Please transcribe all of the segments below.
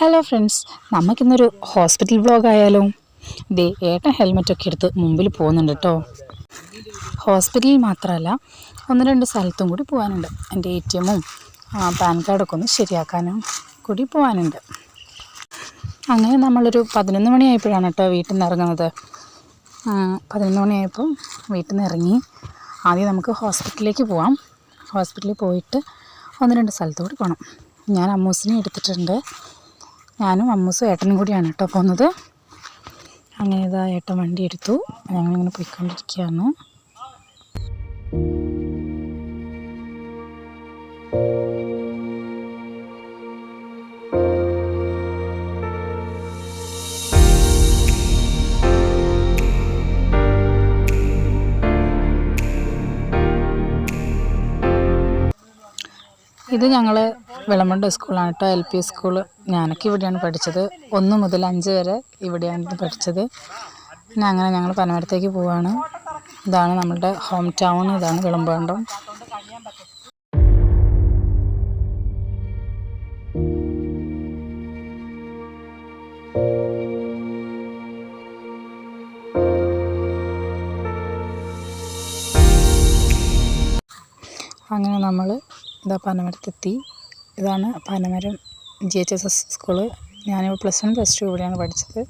Hello friends നമുക്കിന്നൊരു hospital blog ആയാലോ? ദേ ഏട്ടൻ ഹെൽമെറ്റൊക്കെ എടുത്ത് മുമ്പിൽ പോകുന്നുണ്ട് കേട്ടോ ഹോസ്പിറ്റലിൽ മാത്രമല്ല ഒന്ന് രണ്ട് സ്ഥലത്തും കൂടി പോകാനുണ്ട്. എന്റെ എ ടി എമ്മും പാൻ കാർഡൊക്കെ ഒന്ന് ശരിയാക്കാനും കൂടി പോകാനുണ്ട്. അങ്ങനെ നമ്മളൊരു പതിനൊന്ന് മണിയായപ്പോഴാണ് കേട്ടോ വീട്ടിൽ നിന്ന് ഇറങ്ങുന്നത്. പതിനൊന്ന് മണിയായപ്പോൾ വീട്ടിൽ നിന്ന് ഇറങ്ങി ആദ്യം നമുക്ക് ഹോസ്പിറ്റലിലേക്ക് പോവാം. ഹോസ്പിറ്റലിൽ പോയിട്ട് ഒന്ന് രണ്ട് സ്ഥലത്തോട്ട് പോകണം ഞാൻ അമ്മൂസിനെ എടുത്തിട്ടുണ്ട്. ഞാനും അമ്മൂസും ഏട്ടനും കൂടിയാണ് കേട്ടോ പോകുന്നത്. അങ്ങനെ ഇതാ ഏട്ടൻ വണ്ടി എടുത്തു. ഞങ്ങളിങ്ങനെ പോയിക്കൊണ്ടിരിക്കുകയാണ്. ഇത് ഞങ്ങൾ വിളമ്പണ്ട് സ്കൂളാണ് കേട്ടോ എൽ പി സ്കൂൾ ഞാനൊക്കെ ഇവിടെയാണ് പഠിച്ചത്. ഒന്ന് മുതൽ അഞ്ച് വരെ ഇവിടെയാണ് പഠിച്ചത്. പിന്നെ അങ്ങനെ ഞങ്ങൾ പനമരത്തേക്ക് പോവാണ്. ഇതാണ് നമ്മളുടെ ഹോം ടൗൺ ഇതാണ് വിളമ്പാണ്ടം. അങ്ങനെ നമ്മൾ ഇതാ പനമരത്തെത്തി. ഇതാണ് Panamaram G H S S school. ഞാൻ പ്ലസ് വൺ പ്ലസ് ടു ഇവിടെയാണ് പഠിച്ചത്.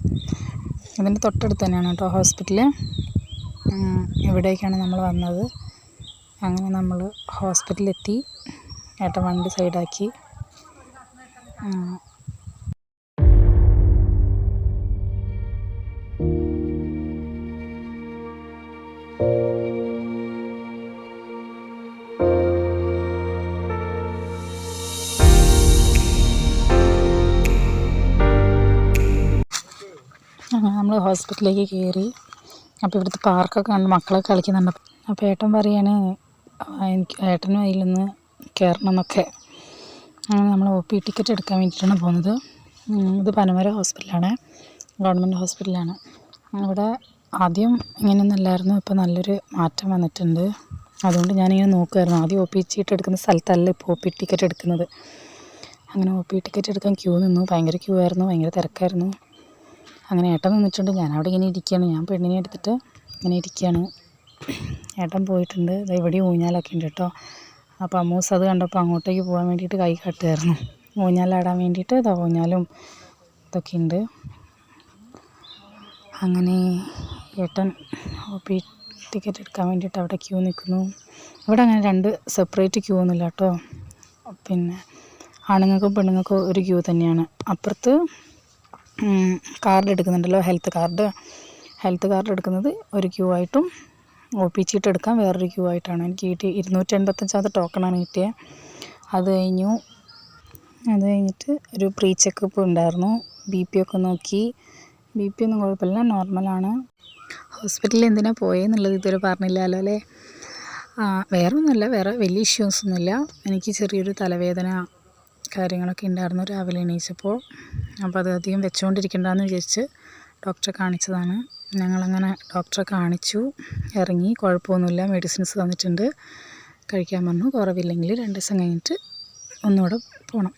ഇതിന്റെ തൊട്ടടുത്ത് തന്നെയാണ് കേട്ടോ ഹോസ്പിറ്റൽ. ഇവിടേക്കാണ് നമ്മൾ വന്നത്. അങ്ങനെ നമ്മൾ ഹോസ്പിറ്റലിലെത്തി. ഏട്ടൻ വണ്ടി സൈഡാക്കി. അങ്ങനെ നമ്മൾ ഹോസ്പിറ്റലിലേക്ക് കയറി അപ്പോൾ ഇവിടുത്തെ പാർക്കൊക്കെ കണ്ട് മക്കളൊക്കെ കളിക്കുന്നുണ്ട്. അപ്പോൾ ഏട്ടൻ പറയാണ് "ആ, എനിക്ക് ഏട്ടനും അതിലൊന്ന് കയറണം എന്നൊക്കെ. അങ്ങനെ നമ്മൾ ഒ പി ടിക്കറ്റ് എടുക്കാൻ വേണ്ടിയിട്ടാണ് പോകുന്നത്. ഇത് പനമര ഹോസ്പിറ്റലാണ് ഗവൺമെന്റ് ഹോസ്പിറ്റലാണ്. ഇവിടെ ആദ്യം ഇങ്ങനെയൊന്നല്ലായിരുന്നു ഇപ്പോൾ നല്ലൊരു മാറ്റം വന്നിട്ടുണ്ട്. അതുകൊണ്ട് ഞാനിങ്ങനെ നോക്കുമായിരുന്നു ആദ്യം ഒ പി ചീട്ട് എടുക്കുന്ന സ്ഥലത്തല്ല ഇപ്പോൾ ഒ പി ടിക്കറ്റ് എടുക്കുന്നത്. അങ്ങനെ ഒ പി ടിക്കറ്റ് എടുക്കാൻ ക്യൂ നിന്നു. ഭയങ്കര ക്യൂ ആയിരുന്നു ഭയങ്കര തിരക്കായിരുന്നു. അങ്ങനെ ഏട്ടൻ നിന്നിട്ടുണ്ട് ഞാൻ അവിടെ ഇങ്ങനെ ഇരിക്കുകയാണ്. ഞാൻ പെണ്ണിനെ എടുത്തിട്ട് ഇങ്ങനെ ഇരിക്കുകയാണ്. ഏട്ടൻ പോയിട്ടുണ്ട്. ദേ ഇവിടെ ഊഞ്ഞാലൊക്കെ ഉണ്ട് കേട്ടോ. അപ്പോൾ അമ്മൂസ് അത് കണ്ടപ്പോൾ അങ്ങോട്ടേക്ക് പോകാൻ വേണ്ടിയിട്ട് കൈ കാട്ടുമായിരുന്നു ഊഞ്ഞാലാടാൻ വേണ്ടിയിട്ട് ഇതാ ഊഞ്ഞാലും ഇതൊക്കെ ഉണ്ട്. അങ്ങനെ ഏട്ടൻ ഒ ടിക്കറ്റ് എടുക്കാൻ വേണ്ടിയിട്ട് അവിടെ ക്യൂ നിൽക്കുന്നു. ഇവിടെ അങ്ങനെ രണ്ട് സെപ്പറേറ്റ് ക്യൂ ഒന്നുമില്ല കേട്ടോ. പിന്നെ ആണുങ്ങൾക്കും പെണ്ണുങ്ങൾക്കും ഒരു ക്യൂ തന്നെയാണ്. അപ്പുറത്ത് കാർഡ് എടുക്കുന്നുണ്ടല്ലോ ഹെൽത്ത് കാർഡ് ഹെൽത്ത് കാർഡ് എടുക്കുന്നത് ഒരു ക്യൂ ആയിട്ടും ഒ പി ചീട്ട് എടുക്കാൻ വേറൊരു ക്യൂ ആയിട്ടാണ്. എനിക്ക് കിട്ടി ഇരുന്നൂറ്റി എൺപത്തഞ്ചാമത്തെ ടോക്കണാണ് കിട്ടിയത് അത് കഴിഞ്ഞു അത് കഴിഞ്ഞിട്ട് ഒരു പ്രീ ചെക്കപ്പ് ഉണ്ടായിരുന്നു. ബി പി ഒക്കെ നോക്കി. ബി പി ഒന്നും കുഴപ്പമില്ല നോർമലാണ് ഹോസ്പിറ്റലിൽ എന്തിനാണ് പോയെന്നുള്ളത് ഇതുവരെ പറഞ്ഞില്ലല്ലോ അല്ലേ? വേറെ ഒന്നുമില്ല വേറെ വലിയ ഇഷ്യൂസൊന്നുമില്ല എനിക്ക് ചെറിയൊരു തലവേദന കാര്യങ്ങളൊക്കെ ഉണ്ടായിരുന്നു രാവിലെ എണീച്ചപ്പോൾ. അപ്പോൾ അത് അധികം വെച്ചുകൊണ്ടിരിക്കണ്ടെന്ന് വിചാരിച്ച് ഡോക്ടറെ കാണിച്ചതാണ്. ഞങ്ങളങ്ങനെ ഡോക്ടറെ കാണിച്ചു. ഇറങ്ങി. കുഴപ്പമൊന്നുമില്ല. മെഡിസിൻസ് തന്നിട്ടുണ്ട്. കഴിക്കാൻ പറഞ്ഞു. കുറവില്ലെങ്കിൽ രണ്ട് ദിവസം കഴിഞ്ഞിട്ട് ഒന്നുകൂടെ പോകണം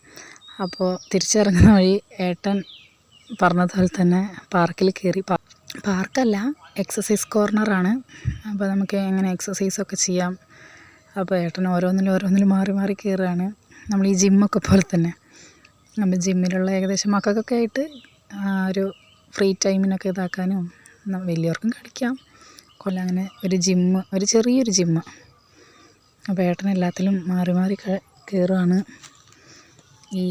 അപ്പോൾ തിരിച്ചിറങ്ങുന്ന വഴി ഏട്ടൻ പറഞ്ഞതുപോലെ തന്നെ പാർക്കിൽ കയറി പാർക്കല്ല എക്സസൈസ് കോർണറാണ്. അപ്പോൾ നമുക്ക് എങ്ങനെ എക്സസൈസൊക്കെ ചെയ്യാം. അപ്പോൾ ഏട്ടൻ ഓരോന്നിലും ഓരോന്നിലും മാറി മാറി കയറുകയാണ്. നമ്മൾ ഈ ജിമ്മൊക്കെ പോലെ തന്നെ. നമ്മൾ ജിമ്മിലുള്ള ഏകദേശം മക്കൾക്കൊക്കെ ആയിട്ട് ഒരു ഫ്രീ ടൈമിനൊക്കെ ഇതാക്കാനും വലിയവർക്കും കളിക്കാം. കൊല്ലം അങ്ങനെ ഒരു ജിമ്മ് ഒരു ചെറിയൊരു ജിമ്മ്. അപ്പോൾ ഏട്ടൻ എല്ലാത്തിലും മാറി മാറി കയറുകയാണ് ഈ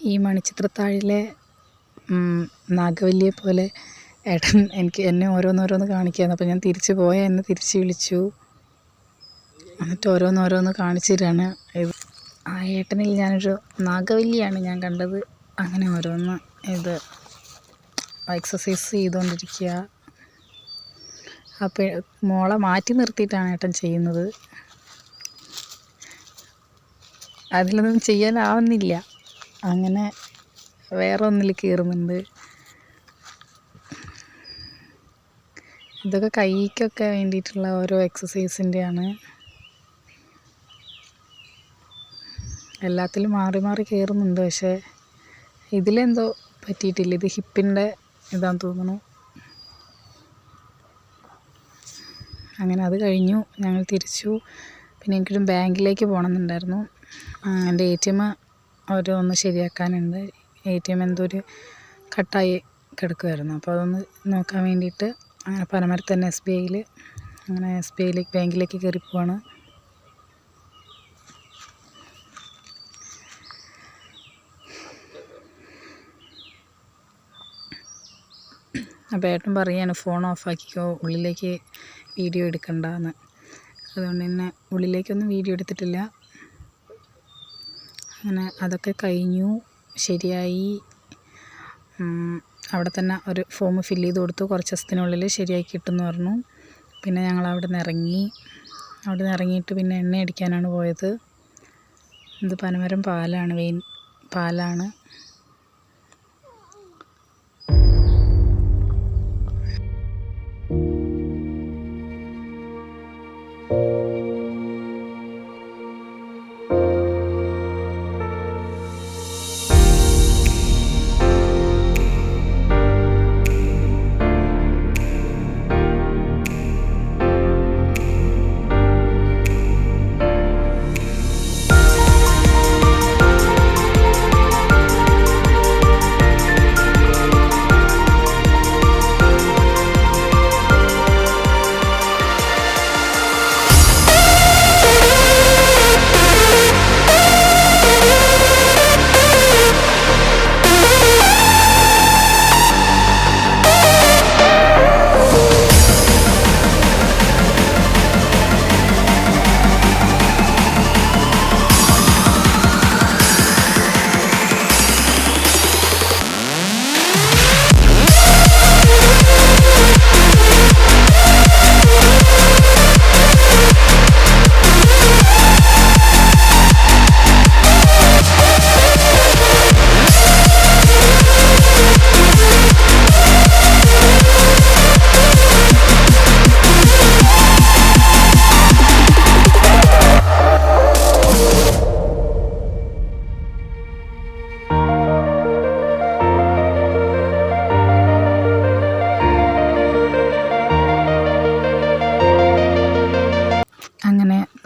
ഈ മണിച്ചിത്രത്താഴിലെ നാഗവല്ലിയെ പോലെ ഏട്ടൻ എനിക്ക് എന്നെ ഓരോന്നോരോന്ന് കാണിക്കുകയായിരുന്നു അപ്പോൾ ഞാൻ തിരിച്ച് പോയ എന്നെ തിരിച്ച് വിളിച്ചു. എന്നിട്ട് ഓരോന്നോരോന്ന് കാണിച്ചു തരികയാണ് ആ ഏട്ടനിൽ ഞാനൊരു നാഗവല്ലിയാണ് ഞാൻ കണ്ടത്. അങ്ങനെ ഓരോന്ന് ഇത് എക്സസൈസ് ചെയ്തുകൊണ്ടിരിക്കുക. അപ്പോൾ മോളെ മാറ്റി നിർത്തിയിട്ടാണ് ഏട്ടൻ ചെയ്യുന്നത്. അതിലൊന്നും ചെയ്യാനാവുന്നില്ല. അങ്ങനെ വേറെ ഒന്നിൽ കയറുന്നുണ്ട് ഇതൊക്കെ കൈക്കൊക്കെ വേണ്ടിയിട്ടുള്ള ഓരോ എക്സസൈസിന്റെയാണ് എല്ലാത്തിലും മാറി മാറി കയറുന്നുണ്ട് പക്ഷേ ഇതിലെന്തോ പറ്റിയിട്ടില്ല. ഇത് ഹിപ്പിന്റെ ഇതാന്ന് തോന്നുന്നു. അങ്ങനെ അത് കഴിഞ്ഞു. ഞങ്ങൾ തിരിച്ചു. പിന്നെ എനിക്കൊരു ബാങ്കിലേക്ക് പോകണമെന്നുണ്ടായിരുന്നു. എന്റെ എ ടി എം ഒരു ഒന്ന് ശരിയാക്കാനുണ്ട്. എ ടി എം എന്തോ ഒരു കട്ടായി കിടക്കുമായിരുന്നു അപ്പോൾ അതൊന്ന് നോക്കാൻ വേണ്ടിയിട്ട് അങ്ങനെ പനമരത്ത് തന്നെ എസ് ബി ഐയിൽ അങ്ങനെ എസ് ബി ഐയിലേക്ക് ബാങ്കിലേക്ക് കയറി പോവാണ്. അപ്പോൾ ഏട്ടൻ പറയാണ് ഫോൺ ഓഫാക്കിക്കോ ഉള്ളിലേക്ക് വീഡിയോ എടുക്കണ്ടെന്ന്. അതുകൊണ്ട് തന്നെ ഉള്ളിലേക്കൊന്നും വീഡിയോ എടുത്തിട്ടില്ല. അങ്ങനെ അതൊക്കെ കഴിഞ്ഞു ശരിയായി. അവിടെ തന്നെ ഒരു ഫോം ഫില്ല് ചെയ്ത് കൊടുത്തു. കുറച്ച് ദിവസത്തിനുള്ളിൽ ശരിയാക്കി കിട്ടുമെന്ന് പറഞ്ഞു. പിന്നെ ഞങ്ങൾ അവിടെ നിന്ന് ഇറങ്ങി. അവിടെ നിന്ന് ഇറങ്ങിയിട്ട് പിന്നെ എണ്ണ അടിക്കാനാണ് പോയത്. ഇത് പനമരം പാലാണ് വെയിൻ പാലാണ്.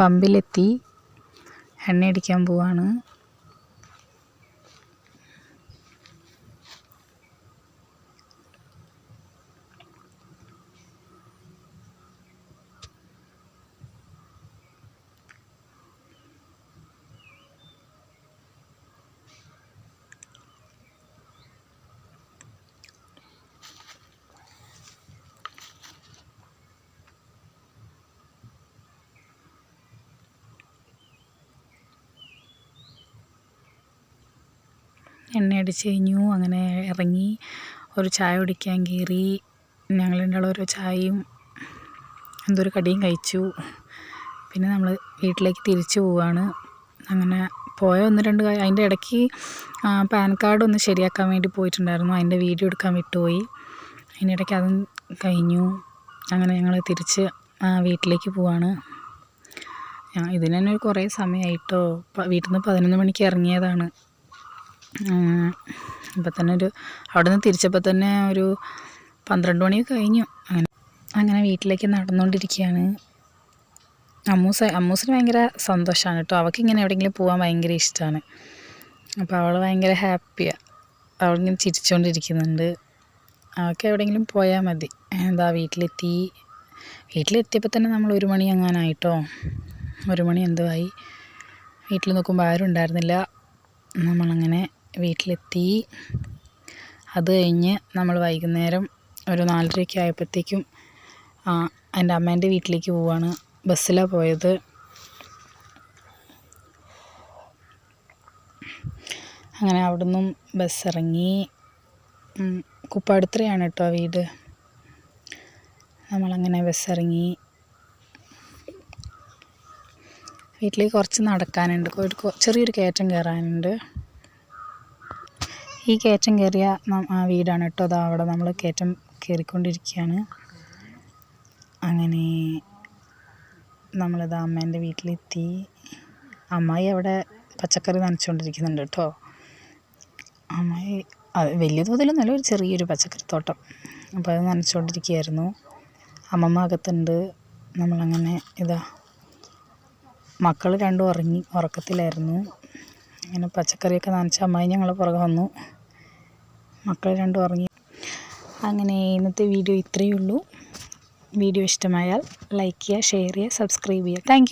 പമ്പിലെത്തി എണ്ണ അടിക്കാൻ പോവാണ്. എണ്ണ അടിച്ച് കഴിഞ്ഞു. അങ്ങനെ ഇറങ്ങി ഒരു ചായ കുടിക്കാൻ കയറി. ഞങ്ങൾ രണ്ടാളും ഓരോ ചായയും എന്തോ ഒരു കടിയും കഴിച്ചു. പിന്നെ നമ്മൾ വീട്ടിലേക്ക് തിരിച്ചു പോവുകയാണ് അങ്ങനെ പോയ ഒന്ന് രണ്ട് അതിന്റെ ഇടയ്ക്ക് പാൻ കാർഡ് ഒന്ന് ശരിയാക്കാൻ വേണ്ടി പോയിട്ടുണ്ടായിരുന്നു. അതിന്റെ വീഡിയോ എടുക്കാൻ വിട്ടുപോയി. അതിന്റെ ഇടയ്ക്ക് അതും കഴിഞ്ഞു. അങ്ങനെ ഞങ്ങൾ തിരിച്ച് വീട്ടിലേക്ക് പോവാണ്. ഇതിന് തന്നെ കുറേ സമയമായിട്ടോ വീട്ടിൽ നിന്ന് പതിനൊന്ന് മണിക്ക് ഇറങ്ങിയതാണ്. അപ്പം തന്നെ ഒരു അവിടെ നിന്ന് തിരിച്ചപ്പോൾ തന്നെ ഒരു പന്ത്രണ്ട് മണിയൊക്കെ കഴിഞ്ഞു. അങ്ങനെ അങ്ങനെ വീട്ടിലേക്ക് നടന്നുകൊണ്ടിരിക്കുകയാണ് അമ്മൂസ അമ്മൂസിന് ഭയങ്കര സന്തോഷമാണ് കേട്ടോ. അവൾക്ക് ഇങ്ങനെ എവിടെയെങ്കിലും പോകാൻ ഭയങ്കര ഇഷ്ടമാണ് അപ്പോൾ അവൾ ഭയങ്കര ഹാപ്പിയാണ് അവളിങ്ങനെ ചിരിച്ചുകൊണ്ടിരിക്കുന്നുണ്ട് അവൾക്ക് എവിടെയെങ്കിലും പോയാൽ മതി. എന്താ വീട്ടിലെത്തി? വീട്ടിലെത്തിയപ്പോൾ തന്നെ നമ്മൾ ഒരു മണി എങ്ങാനായിട്ടോ? ഒരു മണി എന്തോ ആയി. വീട്ടിൽ നോക്കുമ്പോൾ ആരും ഉണ്ടായിരുന്നില്ല. നമ്മളങ്ങനെ വീട്ടിലെത്തി. അത് കഴിഞ്ഞ് നമ്മൾ വൈകുന്നേരം ഒരു നാലരയൊക്കെ ആയപ്പോഴത്തേക്കും എന്റെ അമ്മേന്റെ വീട്ടിലേക്ക് പോവാണ്. ബസ്സിലാണ് പോയത്. അങ്ങനെ അവിടെ നിന്നും ബസ് ഇറങ്ങി കുപ്പാടുത്രയാണ് കേട്ടോ വീട്. നമ്മളങ്ങനെ ബസ് ഇറങ്ങി വീട്ടിലേക്ക് കുറച്ച് നടക്കാനുണ്ട്. ചെറിയൊരു കയറ്റം കയറാനുണ്ട്. ഈ കയറ്റം കയറിയ ആ വീടാണ് കേട്ടോ. അതാ അവിടെ നമ്മൾ കയറ്റം കയറിക്കൊണ്ടിരിക്കുകയാണ് അങ്ങനെ നമ്മളിത് അമ്മേന്റെ വീട്ടിലെത്തി. അമ്മായി അവിടെ പച്ചക്കറി നനച്ചുകൊണ്ടിരിക്കുന്നുണ്ട് കേട്ടോ. അമ്മായി അത് വലിയ തോതിലൊന്നുമല്ല ഒരു ചെറിയൊരു പച്ചക്കറി തോട്ടം. അപ്പോൾ അത് നനച്ചുകൊണ്ടിരിക്കുകയായിരുന്നു അമ്മമ്മ അകത്തുണ്ട്. നമ്മളങ്ങനെ ഇതാ മക്കൾ രണ്ടും ഉറങ്ങി ഉറക്കത്തിലായിരുന്നു. അങ്ങനെ പച്ചക്കറിയൊക്കെ നനച്ച അമ്മായി ഞങ്ങളെ പുറകെ വന്നു. മക്കൾ രണ്ടും ഉറങ്ങി. അങ്ങനെ ഇന്നത്തെ വീഡിയോ ഇത്രയേ ഉള്ളൂ. വീഡിയോ ഇഷ്ടമായാൽ ലൈക്ക് ചെയ്യുക ഷെയർ ചെയ്യുക സബ്സ്ക്രൈബ് ചെയ്യുക. താങ്ക്